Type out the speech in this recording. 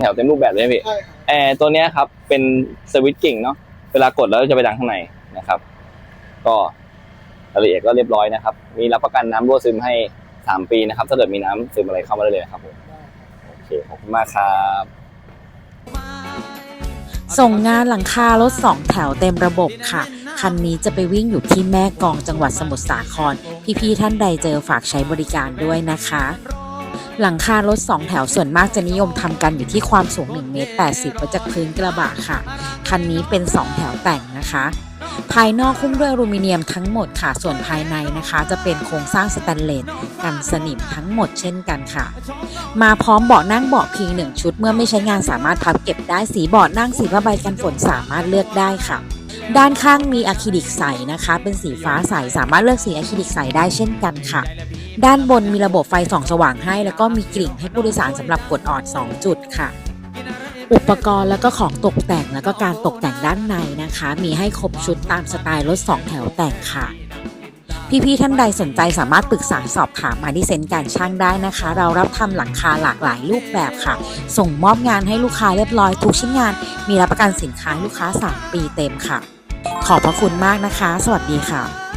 แถวเต็มรูปแบบเลยนะพี่ ใช่ครับแอร์ตัวเนี้ยครับ เป็นสวิตช์กิ่งเนาะเวลากดแล้วจะไปดังข้างในนะครับ ก็รายละเอียดก็เรียบร้อยนะครับ มีรับประกันน้ำรั่วซึมให้สามปีนะครับ ถ้าเกิดมีน้ำซึมอะไรเข้ามาได้เลยนะครับผมโอเคขอบคุณมากครับ ส่งงานหลังคารถสองแถวเต็มระบบค่ะ คันนี้จะไปวิ่งอยู่ที่แม่กลองจังหวัดสมุทรสาคร พี่ๆท่านใดเจอฝากใช้บริการด้วยนะคะ หลังคารถสองแถวส่วนมากจะนิยมทำกันอยู่ที่ความสูง1เมตร80ไว้จากพื้นกระบะค่ะ คันนี้เป็น2แถวแต่งนะคะ ภายนอกหุ้มด้วยอลูมิเนียมทั้งหมดค่ะ ส่วนภายในนะคะ จะเป็นโครงสร้างสแตนเลสกันสนิมทั้งหมดเช่นกันค่ะ มาพร้อมเบาะนั่งเบาะพิงหนึ่งชุด เมื่อไม่ใช้งานสามารถพับเก็บได้สีเบาะนั่งสีผ้าใบกันฝนสามารถเลือกได้ค่ะด้านข้างมีอะคริลิกใสนะคะ เป็นสีฟ้าใส สามารถเลือกสีอะคริลิกใสได้เช่นกันค่ะ ด้านบนมีระบบไฟส่องสว่างให้ แล้วก็มีกริ่งให้ผู้โดยสารสำหรับกดออด 2 จุดค่ะ อุปกรณ์แล้วก็ของตกแต่งแล้วก็การตกแต่งด้านในนะคะ มีให้ครบชุดตามสไตล์รถ2แถวแต่งค่ะ พี่ๆท่านใดสนใจสามารถปรึกษาสอบถามมาที่เซ็นการช่างได้นะคะ เรารับทำหลังคาหลากหลายรูปแบบค่ะ ส่งมอบงานให้ลูกค้าเรียบร้อยทุกชิ้นงาน มีรับประกันสินค้าลูกค้า 3 ปีเต็มค่ะ ขอบพระคุณมากนะคะ สวัสดีค่ะ